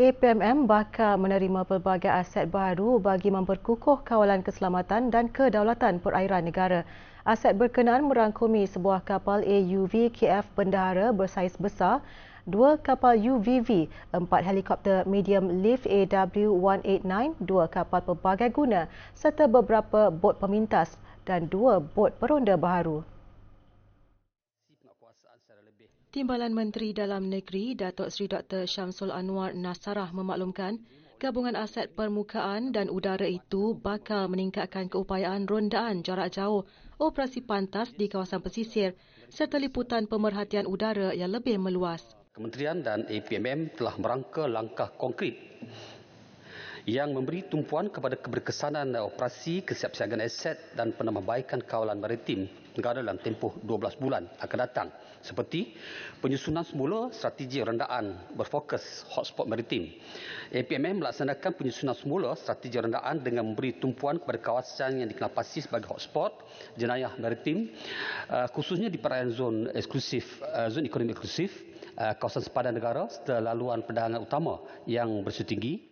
APMM bakal menerima pelbagai aset baru bagi memperkukuh kawalan keselamatan dan kedaulatan perairan negara. Aset berkenaan merangkumi sebuah kapal AUV KF Bendahara bersaiz besar, dua kapal UVV, empat helikopter medium lift AW189, dua kapal pelbagai guna serta beberapa bot pemintas dan dua bot peronda baharu. Timbalan Menteri Dalam Negeri Datuk Seri Dr. Syamsul Anwar Nasarah memaklumkan gabungan aset permukaan dan udara itu bakal meningkatkan keupayaan rondaan jarak jauh operasi pantas di kawasan pesisir serta liputan pemerhatian udara yang lebih meluas. Kementerian dan APMM telah merangka langkah konkret yang memberi tumpuan kepada keberkesanan operasi kesiapsiagaan aset dan penambahbaikan kawalan maritim negara dalam tempoh 12 bulan akan datang seperti penyusunan semula strategi rendaan berfokus hotspot maritim. APMM melaksanakan penyusunan semula strategi rendaan dengan memberi tumpuan kepada kawasan yang dikenalpasti sebagai hotspot jenayah maritim uh, khususnya di perairan zon eksklusif uh, zon ekonomi eksklusif kawasan sepadan negara serta laluan perdagangan utama yang bersih tinggi